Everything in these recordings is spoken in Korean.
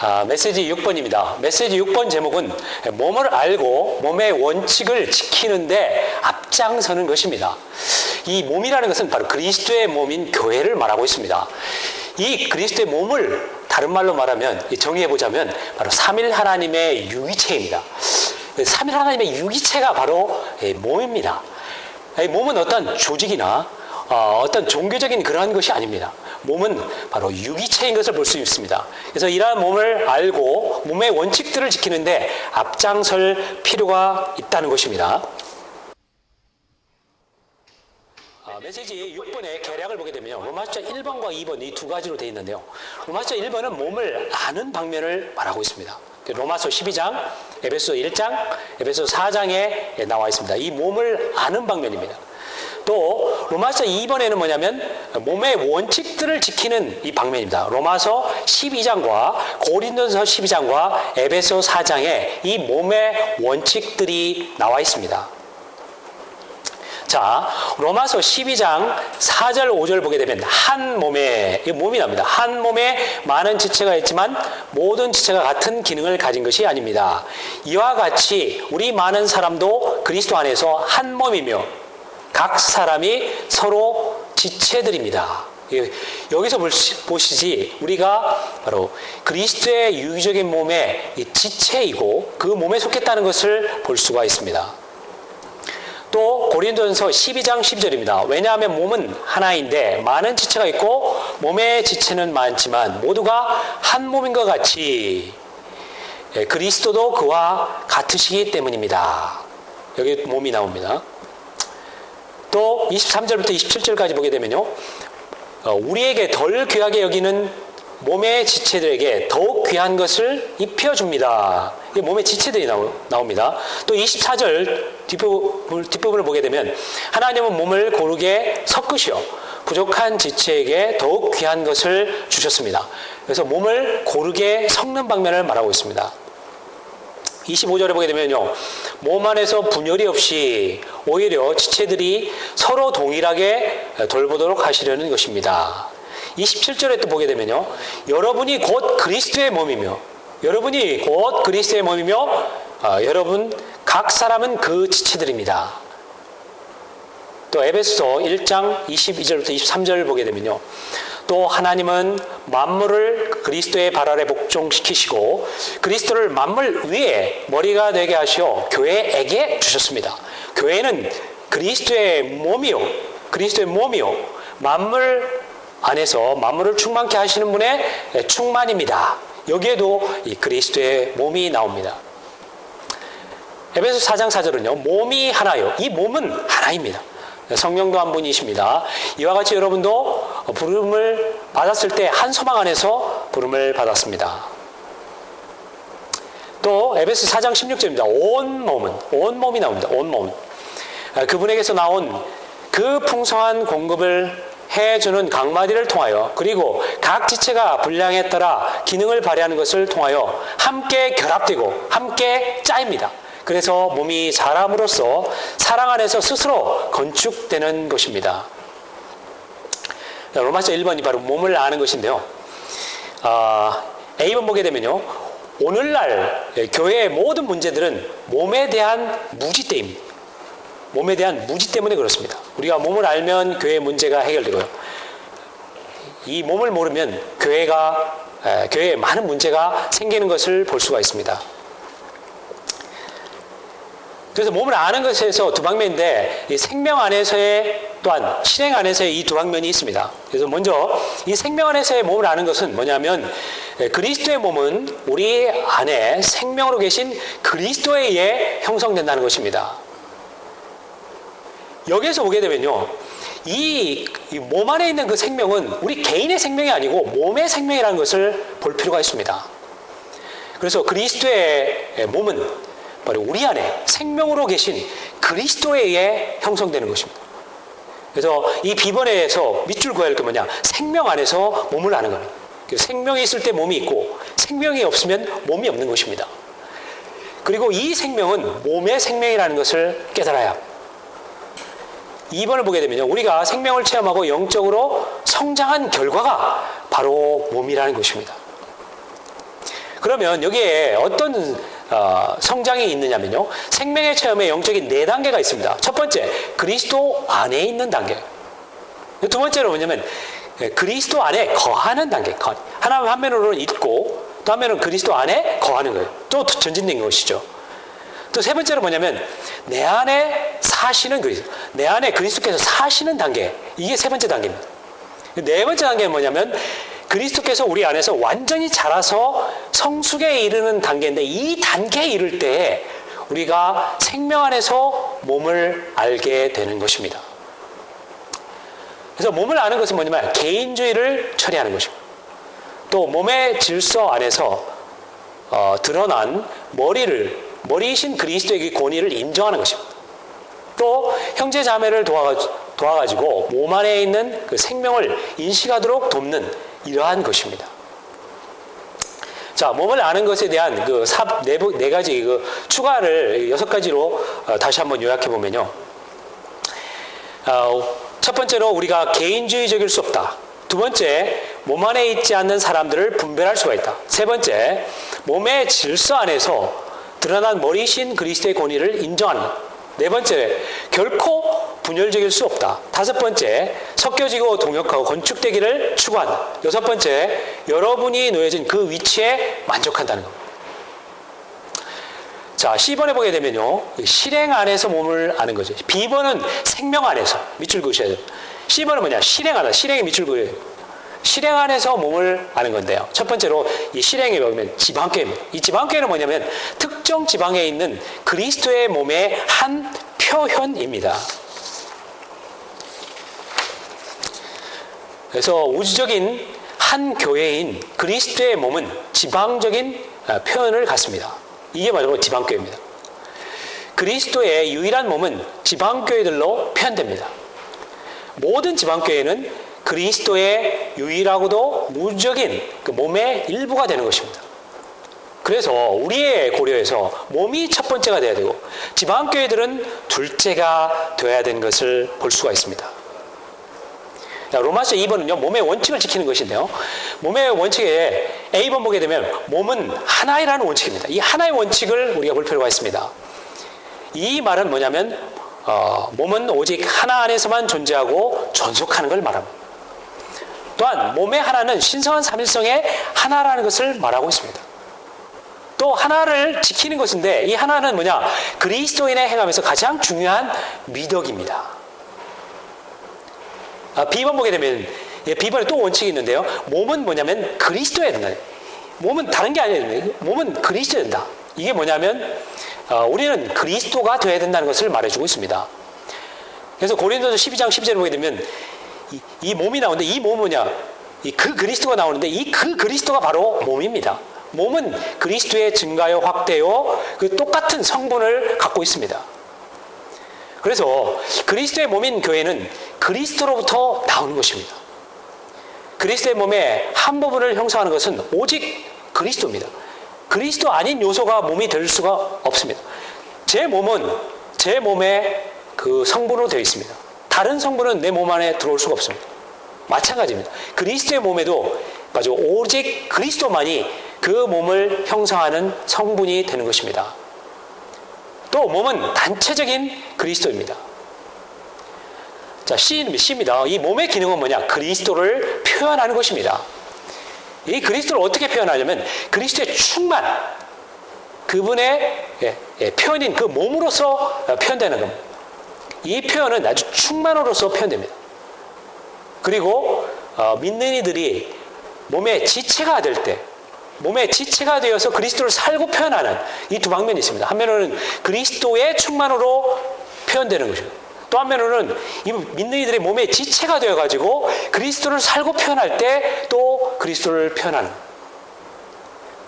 아, 메시지 6번입니다. 메시지 6번 제목은 몸을 알고 몸의 원칙을 지키는데 앞장서는 것입니다. 이 몸이라는 것은 바로 그리스도의 몸인 교회를 말하고 있습니다. 이 그리스도의 몸을 다른 말로 말하면 정의해 보자면 바로 삼일 하나님의 유기체입니다. 삼일 하나님의 유기체가 바로 몸입니다. 이 몸은 어떤 조직이나 어, 어떤 종교적인 그러한 것이 아닙니다. 몸은 바로 유기체인 것을 볼 수 있습니다. 그래서 이러한 몸을 알고 몸의 원칙들을 지키는데 앞장설 필요가 있다는 것입니다. 아, 메시지 6번의 계략을 보게 되면 로마서 1번과 2번 이 두 가지로 되어 있는데요. 로마서 1번은 몸을 아는 방면을 말하고 있습니다. 그 로마서 12장, 에베소 1장, 에베소 4장에 나와 있습니다. 이 몸을 아는 방면입니다. 또 로마서 2번에는 뭐냐면 몸의 원칙들을 지키는 이 방면입니다. 로마서 12장과 고린도서 12장과 에베소 4장에 이 몸의 원칙들이 나와 있습니다. 자, 로마서 12장 4절 5절 보게 되면 한 몸에 이 몸이 납니다. 한 몸에 많은 지체가 있지만 모든 지체가 같은 기능을 가진 것이 아닙니다. 이와 같이 우리 많은 사람도 그리스도 안에서 한 몸이며 각 사람이 서로 지체들입니다. 여기서 보시지 우리가 바로 그리스도의 유기적인 몸의 지체이고 그 몸에 속했다는 것을 볼 수가 있습니다. 또 고린도전서 12장 12절입니다. 왜냐하면 몸은 하나인데 많은 지체가 있고 몸의 지체는 많지만 모두가 한 몸인 것 같이 예, 그리스도도 그와 같으시기 때문입니다. 여기 몸이 나옵니다. 또 23절부터 27절까지 보게 되면요. 어, 우리에게 덜 귀하게 여기는 몸의 지체들에게 더욱 귀한 것을 입혀줍니다. 몸의 지체들이 나오, 나옵니다. 또 24절 뒷부분, 뒷부분을 보게 되면 하나님은 몸을 고르게 섞으시어 부족한 지체에게 더욱 귀한 것을 주셨습니다. 그래서 몸을 고르게 섞는 방면을 말하고 있습니다. 25절에 보게 되면요. 몸 안에서 분열이 없이 오히려 지체들이 서로 동일하게 돌보도록 하시려는 것입니다. 27절에 또 보게 되면요. 여러분이 곧 그리스도의 몸이며 여러분이 곧 그리스도의 몸이며 아, 여러분 각 사람은 그 지체들입니다. 또 에베소 1장 22절부터 23절을 보게 되면요. 또 하나님은 만물을 그리스도의 발 아래 복종시키시고 그리스도를 만물 위에 머리가 되게 하시어 교회에게 주셨습니다. 교회는 그리스도의 몸이요. 그리스도의 몸이요. 만물 안에서 만물을 충만케 하시는 분의 충만입니다. 여기에도 이 그리스도의 몸이 나옵니다. 에베소 4장 4절은요. 몸이 하나요. 이 몸은 하나입니다. 성령도 한 분이십니다. 이와 같이 여러분도 부름을 받았을 때 한 소망 안에서 부름을 받았습니다. 또 에베소 4장 16절입니다. 온 몸은 온 몸이 나옵니다. 온 몸. 그분에게서 나온 그 풍성한 공급을 해주는 강마디를 통하여 그리고 각 지체가 분량에 따라 기능을 발휘하는 것을 통하여 함께 결합되고 함께 짜입니다. 그래서 몸이 자람으로써 사랑 안에서 스스로 건축되는 것입니다. 로마서 1번이 바로 몸을 아는 것인데요. 아, A번 보게 되면요. 오늘날 교회의 모든 문제들은 몸에 대한 무지 때입니다. 몸에 대한 무지 때문에 그렇습니다. 우리가 몸을 알면 교회 문제가 해결되고요. 이 몸을 모르면 교회가 교회에 많은 문제가 생기는 것을 볼 수가 있습니다. 그래서 몸을 아는 것에서 두 방면인데 생명 안에서의 또한 실행 안에서의 이 두 방면이 있습니다. 그래서 먼저 이 생명 안에서의 몸을 아는 것은 뭐냐면 그리스도의 몸은 우리 안에 생명으로 계신 그리스도에 의해 형성된다는 것입니다. 여기에서 보게 되면요. 이 몸 안에 있는 그 생명은 우리 개인의 생명이 아니고 몸의 생명이라는 것을 볼 필요가 있습니다. 그래서 그리스도의 몸은 바로 우리 안에 생명으로 계신 그리스도에 의해 형성되는 것입니다. 그래서 이 비번에서 밑줄 그어야 할 게 뭐냐? 생명 안에서 몸을 아는 거예요. 생명이 있을 때 몸이 있고 생명이 없으면 몸이 없는 것입니다. 그리고 이 생명은 몸의 생명이라는 것을 깨달아야 합니다. 2번을 보게 되면요. 우리가 생명을 체험하고 영적으로 성장한 결과가 바로 몸이라는 것입니다. 그러면 여기에 어떤 어, 성장이 있느냐면요. 생명의 체험의 영적인 네 단계가 있습니다. 첫 번째, 그리스도 안에 있는 단계. 두 번째로 뭐냐면 예, 그리스도 안에 거하는 단계. 거- 하나님 한 면으로는 있고 또 한 면은 그리스도 안에 거하는 거예요. 또 전진된 것이죠. 또 세 번째로 뭐냐면 내 안에 사시는 그리스도. 내 안에 그리스도께서 사시는 단계. 이게 세 번째 단계입니다. 네 번째 단계는 뭐냐면 그리스도께서 우리 안에서 완전히 자라서 성숙에 이르는 단계인데 이 단계에 이를 때 우리가 생명 안에서 몸을 알게 되는 것입니다. 그래서 몸을 아는 것은 뭐냐면 개인주의를 처리하는 것이고 또 몸의 질서 안에서 어, 드러난 머리를 머리이신 그리스도의 그 권위를 인정하는 것입니다. 또 형제 자매를 도와가지고, 도와가지고 몸 안에 있는 그 생명을 인식하도록 돕는 이러한 것입니다. 자, 몸을 아는 것에 대한 그 사, 네, 부- 네 가지 그 추가를 여섯 가지로 어, 다시 한번 요약해 보면요. 어, 첫 번째로 우리가 개인주의적일 수 없다. 두 번째, 몸 안에 있지 않는 사람들을 분별할 수가 있다. 세 번째, 몸의 질서 안에서 드러난 머리신 그리스도의 권위를 인정하는 것. 네 번째, 결코 분열적일 수 없다. 다섯 번째, 섞여지고 동역하고 건축되기를 추구한다. 여섯 번째, 여러분이 놓여진 그 위치에 만족한다는 것. 자, C번에 보게 되면요. 실행 안에서 몸을 아는 거죠. B번은 생명 안에서 밑줄 그으셔야 돼요. C번은 뭐냐? 실행 안에, 실행에 밑줄 그어요. 실행 안에서 몸을 아는 건데요. 첫 번째로 이 실행에 보면 지방교회입니다. 이 지방교회는 뭐냐면 특정 지방에 있는 그리스도의 몸의 한 표현입니다. 그래서 우주적인 한 교회인 그리스도의 몸은 지방적인 아, 표현을 갖습니다. 이게 바로 지방교회입니다. 그리스도의 유일한 몸은 지방교회들로 표현됩니다. 모든 지방교회는 그리스도의 유일하고도 무적인 그 몸의 일부가 되는 것입니다. 그래서 우리의 고려에서 몸이 첫 번째가 돼야 되고 지방교회들은 둘째가 되어야 되는 것을 볼 수가 있습니다. 자, 로마서 2번은요, 몸의 원칙을 지키는 것인데요. 몸의 원칙에 A번 보게 되면 몸은 하나이라는 원칙입니다. 이 하나의 원칙을 우리가 볼 필요가 있습니다. 이 말은 뭐냐면, 어, 몸은 오직 하나 안에서만 존재하고 존속하는 걸 말합니다. 또한 몸의 하나는 신성한 삼일성의 하나라는 것을 말하고 있습니다. 또 하나를 지키는 것인데 이 하나는 뭐냐? 그리스도인의 행함에서 가장 중요한 미덕입니다. 아, B번 보게 되면 예, B번에 또 원칙이 있는데요. 몸은 뭐냐면 그리스도여야 된다. 몸은 다른 게 아니에요. 몸은 그리스도여야 된다. 이게 뭐냐면 어, 우리는 그리스도가 되어야 된다는 것을 말해주고 있습니다. 그래서 고린도서 12장 10절을 보게 되면 이, 이 몸이 나오는데 이 몸은 뭐냐? 이 그 그리스도가 나오는데 이 그 그리스도가 바로 몸입니다. 몸은 그리스도의 증가요 확대요 그 똑같은 성분을 갖고 있습니다. 그래서 그리스도의 몸인 교회는 그리스도로부터 나오는 것입니다. 그리스도의 몸의 한 부분을 형성하는 것은 오직 그리스도입니다. 그리스도 아닌 요소가 몸이 될 수가 없습니다. 제 몸은 제 몸의 그 성분으로 되어 있습니다. 다른 성분은 내 몸 안에 들어올 수가 없습니다. 마찬가지입니다. 그리스도의 몸에도 가지고 오직 그리스도만이 그 몸을 형성하는 성분이 되는 것입니다. 또 몸은 단체적인 그리스도입니다. 자, C입니다. 이 몸의 기능은 뭐냐? 그리스도를 표현하는 것입니다. 이 그리스도를 어떻게 표현하냐면 그리스도의 충만, 그분의 예, 예, 표현인 그 몸으로서 표현되는 겁니다. 이 표현은 아주 충만으로서 표현됩니다. 그리고 어, 믿는 이들이 몸의 지체가 될 때, 몸의 지체가 되어서 그리스도를 살고 표현하는 이 두 방면이 있습니다. 한면으로는 그리스도의 충만으로 표현되는 것이고, 또 한면으로는 이 믿는 이들의 몸의 지체가 되어가지고 그리스도를 살고 표현할 때 또 그리스도를 표현하는.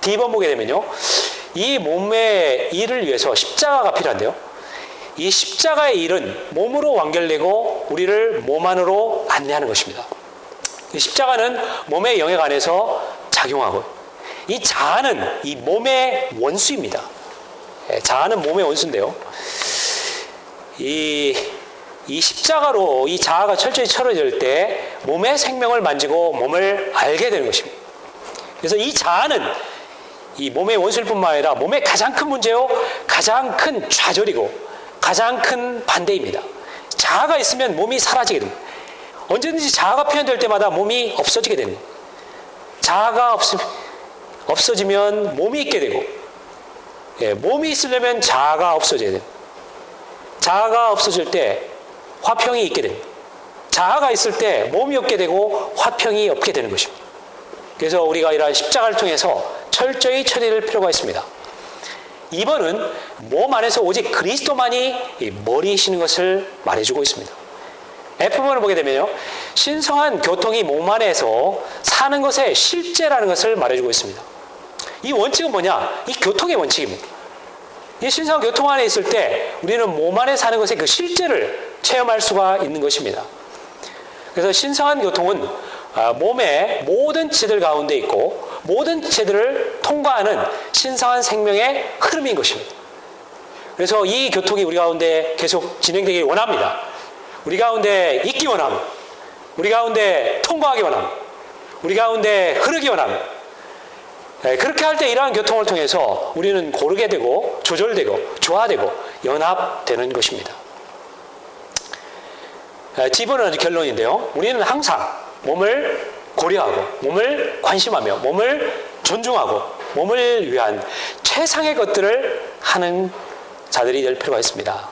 D번 보게 되면요. 이 몸의 일을 위해서 십자가가 필요한데요. 이 십자가의 일은 몸으로 완결되고 우리를 몸 안으로 안내하는 것입니다. 이 십자가는 몸의 영역 안에서 작용하고 이 자아는 이 몸의 원수입니다. 예, 자아는 몸의 원수인데요. 이, 이 십자가로 이 자아가 철저히 철어질 때 몸의 생명을 만지고 몸을 알게 되는 것입니다. 그래서 이 자아는 이 몸의 원수일 뿐만 아니라 몸의 가장 큰 문제요, 가장 큰 좌절이고 가장 큰 반대입니다. 자아가 있으면 몸이 사라지게 됩니다. 언제든지 자아가 표현될 때마다 몸이 없어지게 됩니다. 자아가 없, 없어지면 몸이 있게 되고, 예, 몸이 있으려면 자아가 없어져야 됩니다. 자아가 없어질 때 화평이 있게 됩니다. 자아가 있을 때 몸이 없게 되고 화평이 없게 되는 것입니다. 그래서 우리가 이러한 십자가를 통해서 철저히 처리할 필요가 있습니다. 2번은 몸 안에서 오직 그리스도만이 이 머리이시는 것을 말해주고 있습니다. F번을 보게 되면요. 신성한 교통이 몸 안에서 사는 것의 실제라는 것을 말해주고 있습니다. 이 원칙은 뭐냐? 이 교통의 원칙입니다. 이 신성한 교통 안에 있을 때 우리는 몸 안에 사는 것의 그 실제를 체험할 수가 있는 것입니다. 그래서 신성한 교통은 아, 몸의 모든 지들 가운데 있고 모든 지들을 통과하는 신성한 생명의 흐름인 것입니다. 그래서 이 교통이 우리 가운데 계속 진행되기 원합니다. 우리 가운데 있기 원합니다. 우리 가운데 통과하기 원합니다. 우리 가운데 흐르기 원합니다. 예, 그렇게 할 때 이러한 교통을 통해서 우리는 고르게 되고 조절되고 조화되고 연합되는 것입니다. 집어넣는 결론인데요. 우리는 항상 몸을 고려하고 몸을 관심하며 몸을 존중하고 몸을 위한 최상의 것들을 하는 자들이 될 필요가 있습니다.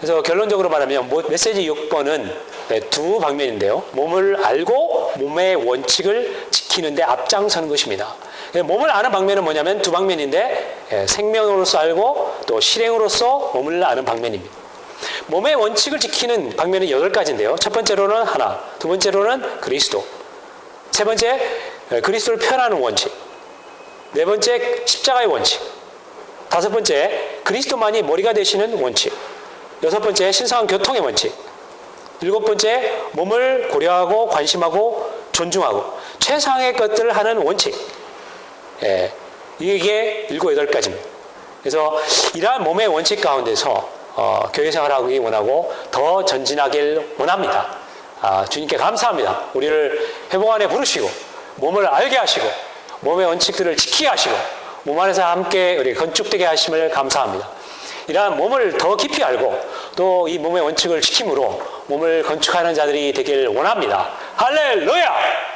그래서 결론적으로 말하면 뭐 메시지 6번은 두 방면인데요. 몸을 알고 몸의 원칙을 지키는데 앞장서는 것입니다. 몸을 아는 방면은 뭐냐면 두 방면인데 예, 생명으로서 알고 또 실행으로서 몸을 아는 방면입니다. 몸의 원칙을 지키는 방면은 여덟 가지인데요. 첫 번째로는 하나, 두 번째로는 그리스도, 세 번째 그리스도를 표현하는 원칙, 네 번째 십자가의 원칙, 다섯 번째 그리스도만이 머리가 되시는 원칙, 여섯 번째 신성한 교통의 원칙, 일곱 번째 몸을 고려하고 관심하고 존중하고 최상의 것들을 하는 원칙. 예, 이게 일곱 여덟 가지입니다. 그래서 이러한 몸의 원칙 가운데서 어, 교회 생활하기 원하고 더 전진하길 원합니다. 아, 주님께 감사합니다. 우리를 회복 안에 부르시고 몸을 알게 하시고 몸의 원칙들을 지키게 하시고 몸 안에서 함께 우리 건축되게 하심을 감사합니다. 이러한 몸을 더 깊이 알고 또 이 몸의 원칙을 지킴으로 몸을 건축하는 자들이 되길 원합니다. 할렐루야!